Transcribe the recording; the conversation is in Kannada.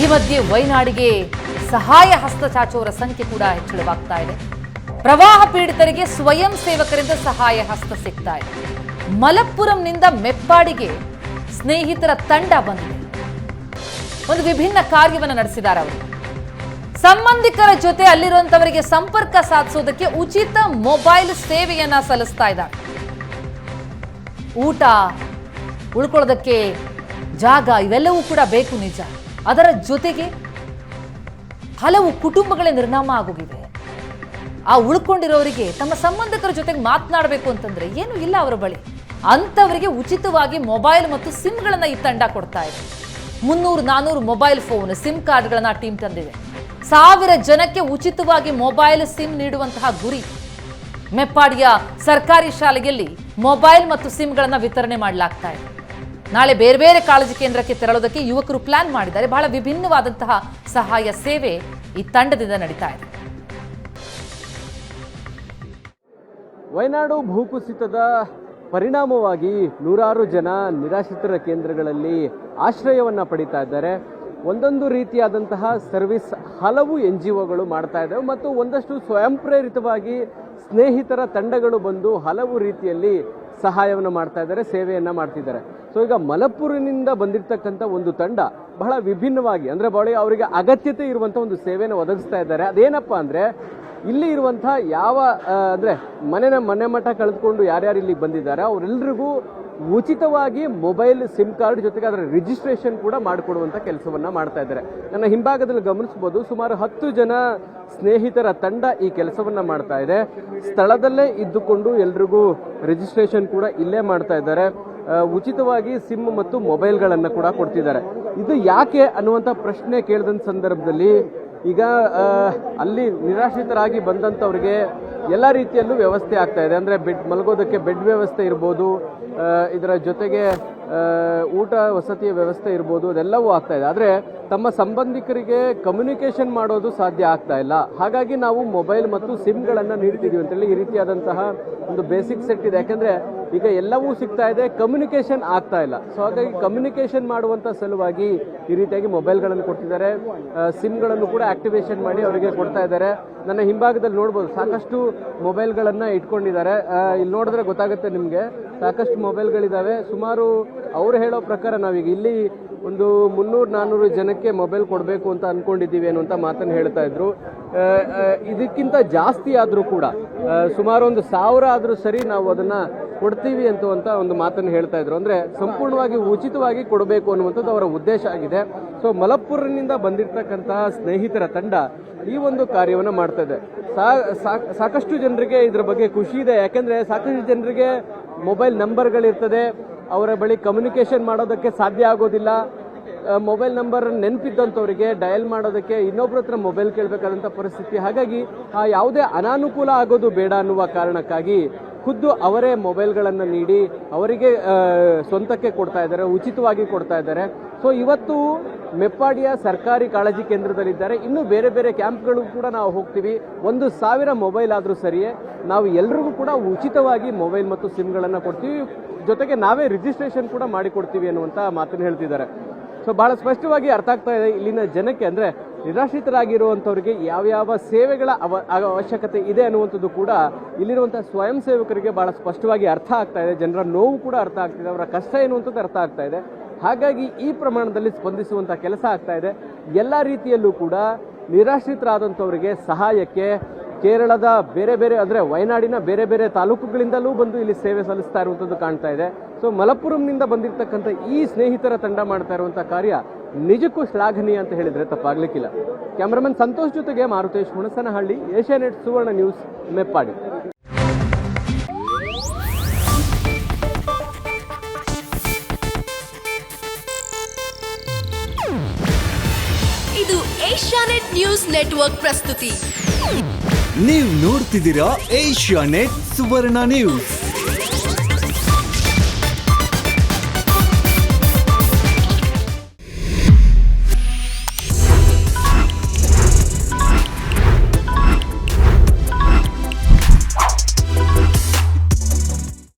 ಈ ಮಧ್ಯೆ ವೈನಾಡಿಗೆ ಸಹಾಯ ಹಸ್ತ ಚಾಚುವರ ಸಂಖ್ಯೆ ಕೂಡ ಹೆಚ್ಚಳವಾಗ್ತಾ ಇದೆ. ಪ್ರವಾಹ ಪೀಡಿತರಿಗೆ ಸ್ವಯಂ ಸೇವಕರಿಂದ ಸಹಾಯ ಹಸ್ತ ಸಿಗ್ತಾ ಇದೆ. ಮಲಪ್ಪುರಂನಿಂದ ಮೆಪ್ಪಾಡಿಗೆ ಸ್ನೇಹಿತರ ತಂಡ ಬಂದಿದೆ. ಒಂದು ವಿಭಿನ್ನ ಕಾರ್ಯವನ್ನು ನಡೆಸಿದ್ದಾರೆ ಅವರು. ಸಂಬಂಧಿಕರ ಜೊತೆ ಅಲ್ಲಿರುವಂತವರಿಗೆ ಸಂಪರ್ಕ ಸಾಧಿಸೋದಕ್ಕೆ ಉಚಿತ ಮೊಬೈಲ್ ಸೇವೆಯನ್ನ ಸಲ್ಲಿಸ್ತಾ ಇದ್ದಾರೆ. ಊಟ ಉಳ್ಕೊಳ್ಳೋದಕ್ಕೆ ಜಾಗ ಇವೆಲ್ಲವೂ ಕೂಡ ಬೇಕು ನಿಜ. ಅದರ ಜೊತೆಗೆ ಹಲವು ಕುಟುಂಬಗಳೇ ನಿರ್ನಾಮ ಆಗೋಗಿದೆ. ಆ ಉಳ್ಕೊಂಡಿರೋರಿಗೆ ತಮ್ಮ ಸಂಬಂಧಿಕರ ಜೊತೆಗೆ ಮಾತನಾಡಬೇಕು ಅಂತಂದ್ರೆ ಏನು ಇಲ್ಲ ಅವರ ಬಳಿ. ಅಂಥವರಿಗೆ ಉಚಿತವಾಗಿ ಮೊಬೈಲ್ ಮತ್ತು ಸಿಮ್ಗಳನ್ನು ಈ ತಂಡ ಕೊಡ್ತಾ ಇದೆ. ಮುನ್ನೂರು ನಾನ್ನೂರು ಮೊಬೈಲ್ ಫೋನ್, ಸಿಮ್ ಕಾರ್ಡ್ಗಳನ್ನ ಟೀಮ್ ತಂದಿದೆ. ಸಾವಿರ ಜನಕ್ಕೆ ಉಚಿತವಾಗಿ ಮೊಬೈಲ್, ಸಿಮ್ ನೀಡುವಂತಹ ಗುರಿ. ಮೆಪ್ಪಾಡಿಯ ಸರ್ಕಾರಿ ಶಾಲೆಯಲ್ಲಿ ಮೊಬೈಲ್ ಮತ್ತು ಸಿಮ್ಗಳನ್ನು ವಿತರಣೆ ಮಾಡಲಾಗ್ತಾ ಇದೆ. ನಾಳೆ ಬೇರೆ ಬೇರೆ ಕಾಳಜಿ ಕೇಂದ್ರಕ್ಕೆ ತೆರಳೋದಕ್ಕೆ ಯುವಕರು ಪ್ಲಾನ್ ಮಾಡಿದ್ದಾರೆ. ಬಹಳ ವಿಭಿನ್ನವಾದಂತಹ ಸಹಾಯ ಸೇವೆ ಈ ತಂಡದಿಂದ ನಡೀತಾ ಇದೆ. ವಯನಾಡು ಭೂಕುಸಿತದ ಪರಿಣಾಮವಾಗಿ ನೂರಾರು ಜನ ನಿರಾಶ್ರಿತರ ಕೇಂದ್ರಗಳಲ್ಲಿ ಆಶ್ರಯವನ್ನು ಪಡಿತಾ ಇದ್ದಾರೆ. ಒಂದೊಂದು ರೀತಿಯಾದಂತಹ ಸರ್ವಿಸ್ ಹಲವು ಎನ್ ಜಿ ಒಗಳು ಮಾಡ್ತಾ ಇದ್ದಾವೆ ಮತ್ತು ಒಂದಷ್ಟು ಸ್ವಯಂ ಪ್ರೇರಿತವಾಗಿ ಸ್ನೇಹಿತರ ತಂಡಗಳು ಬಂದು ಹಲವು ರೀತಿಯಲ್ಲಿ ಸಹಾಯವನ್ನು ಮಾಡ್ತಾ ಇದ್ದಾರೆ, ಸೇವೆಯನ್ನು ಮಾಡ್ತಿದ್ದಾರೆ. ಸೊ ಈಗ ಮಲಪ್ಪುರಿನಿಂದ ಬಂದಿರತಕ್ಕಂಥ ಒಂದು ತಂಡ ಬಹಳ ವಿಭಿನ್ನವಾಗಿ, ಅಂದರೆ ಬಹಳ ಅವರಿಗೆ ಅಗತ್ಯತೆ ಇರುವಂಥ ಒಂದು ಸೇವೆಯನ್ನು ಒದಗಿಸ್ತಾ ಇದ್ದಾರೆ. ಅದೇನಪ್ಪ ಅಂದರೆ, ಇಲ್ಲಿ ಇರುವಂಥ ಯಾವ ಅಂದರೆ ಅಂದ್ರೆ ಮನೆನ ಮನೆ ಮಠ ಕಳೆದುಕೊಂಡು ಯಾರ್ಯಾರು ಇಲ್ಲಿಗೆ ಬಂದಿದ್ದಾರೆ ಅವರೆಲ್ಲರಿಗೂ ಉಚಿತವಾಗಿ ಮೊಬೈಲ್ ಸಿಮ್ ಕಾರ್ಡ್ ಜೊತೆಗೆ ಅದರ ರಿಜಿಸ್ಟ್ರೇಷನ್ ಕೂಡ ಮಾಡಿಕೊಡುವಂಥ ಕೆಲಸವನ್ನು ಮಾಡ್ತಾ ಇದ್ದಾರೆ. ನನ್ನ ಹಿಂಭಾಗದಲ್ಲಿ ಗಮನಿಸಬಹುದು, ಸುಮಾರು ಹತ್ತು ಜನ ಸ್ನೇಹಿತರ ತಂಡ ಈ ಕೆಲಸವನ್ನ ಮಾಡ್ತಾ ಇದೆ. ಸ್ಥಳದಲ್ಲೇ ಇದ್ದುಕೊಂಡು ಎಲ್ರಿಗೂ ರಿಜಿಸ್ಟ್ರೇಷನ್ ಕೂಡ ಇಲ್ಲೇ ಮಾಡ್ತಾ ಇದ್ದಾರೆ. ಉಚಿತವಾಗಿ ಸಿಮ್ ಮತ್ತು ಮೊಬೈಲ್ಗಳನ್ನು ಕೂಡ ಕೊಡ್ತಿದ್ದಾರೆ. ಇದು ಯಾಕೆ ಅನ್ನುವಂಥ ಪ್ರಶ್ನೆ ಕೇಳಿದಂಥ ಸಂದರ್ಭದಲ್ಲಿ ಈಗ ಅಲ್ಲಿ ನಿರಾಶ್ರಿತರಾಗಿ ಬಂದಂಥವ್ರಿಗೆ ಎಲ್ಲ ರೀತಿಯಲ್ಲೂ ವ್ಯವಸ್ಥೆ ಆಗ್ತಾ ಇದೆ. ಅಂದರೆ ಬೆಡ್, ಮಲಗೋದಕ್ಕೆ ಬೆಡ್ ವ್ಯವಸ್ಥೆ ಇರ್ಬೋದು ಇದರ ಜೊತೆಗೆ ಊಟ ವಸತಿಯ ವ್ಯವಸ್ಥೆ ಇರ್ಬೋದು, ಅದೆಲ್ಲವೂ ಆಗ್ತಾ ಇದೆ. ಆದರೆ ತಮ್ಮ ಸಂಬಂಧಿಕರಿಗೆ ಕಮ್ಯುನಿಕೇಷನ್ ಮಾಡೋದು ಸಾಧ್ಯ ಆಗ್ತಾ ಇಲ್ಲ. ಹಾಗಾಗಿ ನಾವು ಮೊಬೈಲ್ ಮತ್ತು ಸಿಮ್ಗಳನ್ನು ನೀಡ್ತಿದ್ದೀವಿ ಅಂತೇಳಿ ಈ ರೀತಿಯಾದಂತಹ ಒಂದು ಬೇಸಿಕ್ ಸೆಟ್ ಇದೆ. ಯಾಕಂದ್ರೆ ಈಗ ಎಲ್ಲವೂ ಸಿಗ್ತಾ ಇದೆ ಕಮ್ಯುನಿಕೇಷನ್ ಆಗ್ತಾ ಇಲ್ಲ. ಸೊ ಹಾಗಾಗಿ ಕಮ್ಯುನಿಕೇಷನ್ ಮಾಡುವಂಥ ಸಲುವಾಗಿ ಈ ರೀತಿಯಾಗಿ ಮೊಬೈಲ್ಗಳನ್ನು ಕೊಡ್ತಿದ್ದಾರೆ. ಸಿಮ್ಗಳನ್ನು ಕೂಡ ಆಕ್ಟಿವೇಷನ್ ಮಾಡಿ ಅವರಿಗೆ ಕೊಡ್ತಾ ಇದ್ದಾರೆ. ನನ್ನ ಹಿಂಭಾಗದಲ್ಲಿ ನೋಡ್ಬೋದು, ಸಾಕಷ್ಟು ಮೊಬೈಲ್ಗಳನ್ನು ಇಟ್ಕೊಂಡಿದ್ದಾರೆ. ಇಲ್ಲಿ ನೋಡಿದ್ರೆ ಗೊತ್ತಾಗುತ್ತೆ ನಿಮಗೆ, ಸಾಕಷ್ಟು ಮೊಬೈಲ್ಗಳಿದ್ದಾವೆ ಸುಮಾರು ಅವ್ರು ಹೇಳೋ ಪ್ರಕಾರ ನಾವೀಗ ಇಲ್ಲಿ ಒಂದು ಮುನ್ನೂರು ನಾನ್ನೂರು ಜನಕ್ಕೆ ಮೊಬೈಲ್ ಕೊಡಬೇಕು ಅಂತ ಅಂದ್ಕೊಂಡಿದ್ದೀವಿ ಅನ್ನುವಂತ ಮಾತನ್ನು ಹೇಳ್ತಾ ಇದ್ರು. ಇದಕ್ಕಿಂತ ಜಾಸ್ತಿ ಆದರೂ ಕೂಡ ಸುಮಾರು ಒಂದು ಸಾವಿರ ಆದರೂ ಸರಿ ನಾವು ಅದನ್ನ ಕೊಡ್ತೀವಿ ಅಂತ ಒಂದು ಮಾತನ್ನು ಹೇಳ್ತಾ ಇದ್ರು. ಅಂದ್ರೆ ಸಂಪೂರ್ಣವಾಗಿ ಉಚಿತವಾಗಿ ಕೊಡಬೇಕು ಅನ್ನುವಂಥದ್ದು ಅವರ ಉದ್ದೇಶ ಆಗಿದೆ. ಸೊ ಮಲಪ್ಪುರನಿಂದ ಬಂದಿರತಕ್ಕಂತಹ ಸ್ನೇಹಿತರ ತಂಡ ಈ ಒಂದು ಕಾರ್ಯವನ್ನು ಮಾಡ್ತಾ ಇದೆ. ಸಾಕಷ್ಟು ಜನರಿಗೆ ಇದ್ರ ಬಗ್ಗೆ ಖುಷಿ ಇದೆ. ಯಾಕೆಂದ್ರೆ ಸಾಕಷ್ಟು ಜನರಿಗೆ ಮೊಬೈಲ್ ನಂಬರ್ಗಳಿರ್ತದೆ. ಅವರ ಬಳಿ ಕಮ್ಯುನಿಕೇಶನ್ ಮಾಡೋದಕ್ಕೆ ಸಾಧ್ಯ ಆಗೋದಿಲ್ಲ. ಮೊಬೈಲ್ ನಂಬರ್ ನೆನಪಿದ್ದಂಥವರಿಗೆ ಡಯಲ್ ಮಾಡೋದಕ್ಕೆ ಇನ್ನೊಬ್ಬರ ಹತ್ರ ಮೊಬೈಲ್ ಕೇಳಬೇಕಾದಂಥ ಪರಿಸ್ಥಿತಿ. ಹಾಗಾಗಿ ಯಾವುದೇ ಅನಾನುಕೂಲ ಆಗೋದು ಬೇಡ ಅನ್ನುವ ಕಾರಣಕ್ಕಾಗಿ ಖುದ್ದು ಅವರೇ ಮೊಬೈಲ್ಗಳನ್ನು ನೀಡಿ ಅವರಿಗೆ ಸ್ವಂತಕ್ಕೆ ಕೊಡ್ತಾ ಇದ್ದಾರೆ, ಉಚಿತವಾಗಿ ಕೊಡ್ತಾ ಇದ್ದಾರೆ. ಸೊ ಇವತ್ತು ಮೆಪ್ಪಾಡಿಯ ಸರ್ಕಾರಿ ಕಾಳಜಿ ಕೇಂದ್ರದಲ್ಲಿದ್ದಾರೆ. ಇನ್ನು ಬೇರೆ ಬೇರೆ ಕ್ಯಾಂಪ್ಗಳು ಕೂಡ ನಾವು ಹೋಗ್ತೀವಿ. ಒಂದು ಸಾವಿರ ಮೊಬೈಲ್ ಆದರೂ ಸರಿಯೇ, ನಾವು ಎಲ್ರಿಗೂ ಕೂಡ ಉಚಿತವಾಗಿ ಮೊಬೈಲ್ ಮತ್ತು ಸಿಮ್ಗಳನ್ನು ಕೊಡ್ತೀವಿ. ಜೊತೆಗೆ ನಾವೇ ರಿಜಿಸ್ಟ್ರೇಷನ್ ಕೂಡ ಮಾಡಿಕೊಡ್ತೀವಿ ಅನ್ನುವಂಥ ಮಾತನ್ನು ಹೇಳ್ತಿದ್ದಾರೆ. ಸೊ ಬಹಳ ಸ್ಪಷ್ಟವಾಗಿ ಅರ್ಥ ಆಗ್ತಾ ಇದೆ ಇಲ್ಲಿನ ಜನಕ್ಕೆ. ಅಂದ್ರೆ ನಿರಾಶ್ರಿತರಾಗಿರುವಂಥವ್ರಿಗೆ ಯಾವ್ಯಾವ ಸೇವೆಗಳ ಅವ ಅವ- ಅವಶ್ಯಕತೆ ಇದೆ ಅನ್ನುವಂಥದ್ದು ಕೂಡ ಇಲ್ಲಿರುವಂಥ ಸ್ವಯಂ ಸೇವಕರಿಗೆ ಭಾಳ ಸ್ಪಷ್ಟವಾಗಿ ಅರ್ಥ ಆಗ್ತಾ ಇದೆ. ಜನರ ನೋವು ಕೂಡ ಅರ್ಥ ಆಗ್ತಿದೆ ಅವರ ಕಷ್ಟ ಎನ್ನುವಂಥದ್ದು ಅರ್ಥ ಆಗ್ತಾ ಇದೆ. ಹಾಗಾಗಿ ಈ ಪ್ರಮಾಣದಲ್ಲಿ ಸ್ಪಂದಿಸುವಂಥ ಕೆಲಸ ಆಗ್ತಾ ಇದೆ. ಎಲ್ಲ ರೀತಿಯಲ್ಲೂ ಕೂಡ ನಿರಾಶ್ರಿತರಾದಂಥವರಿಗೆ ಸಹಾಯಕ್ಕೆ ಕೇರಳದ ಬೇರೆ ಬೇರೆ, ಅಂದರೆ ವಯನಾಡಿನ ಬೇರೆ ಬೇರೆ ತಾಲೂಕುಗಳಿಂದಲೂ ಬಂದು ಇಲ್ಲಿ ಸೇವೆ ಸಲ್ಲಿಸ್ತಾ ಇರುವಂಥದ್ದು ಕಾಣ್ತಾ ಇದೆ. ಸೊ ಮಲಪುರಂನಿಂದ ಬಂದಿರತಕ್ಕಂಥ ಈ ಸ್ನೇಹಿತರ ತಂಡ ಮಾಡ್ತಾ ಇರುವಂಥ ಕಾರ್ಯ ನಿಜಕ್ಕೂ ಶ್ಲಾಘನೀಯ ಅಂತ ಹೇಳಿದ್ರೆ ತಪ್ಪಾಗ್ಲಿಕ್ಕಿಲ್ಲ. ಕ್ಯಾಮರಾಮನ್ ಸಂತೋಷ್ ಜೊತೆಗೆ ಮಾರುತೇಶ್ ಹುಣಸನಹಳ್ಳಿ ಏಷ್ಯಾನೆಟ್ ಸುವರ್ಣ ನ್ಯೂಸ್ ಮೆಪ್ಪಾಡಿ. ಇದು ಏಷ್ಯಾನೆಟ್ ನ್ಯೂಸ್ ನೆಟ್ವರ್ಕ್ ಪ್ರಸ್ತುತಿ. ನೀವು ನೋಡ್ತಿದ್ದೀರಾ ಏಷ್ಯಾನೆಟ್ ಸುವರ್ಣ ನ್ಯೂಸ್.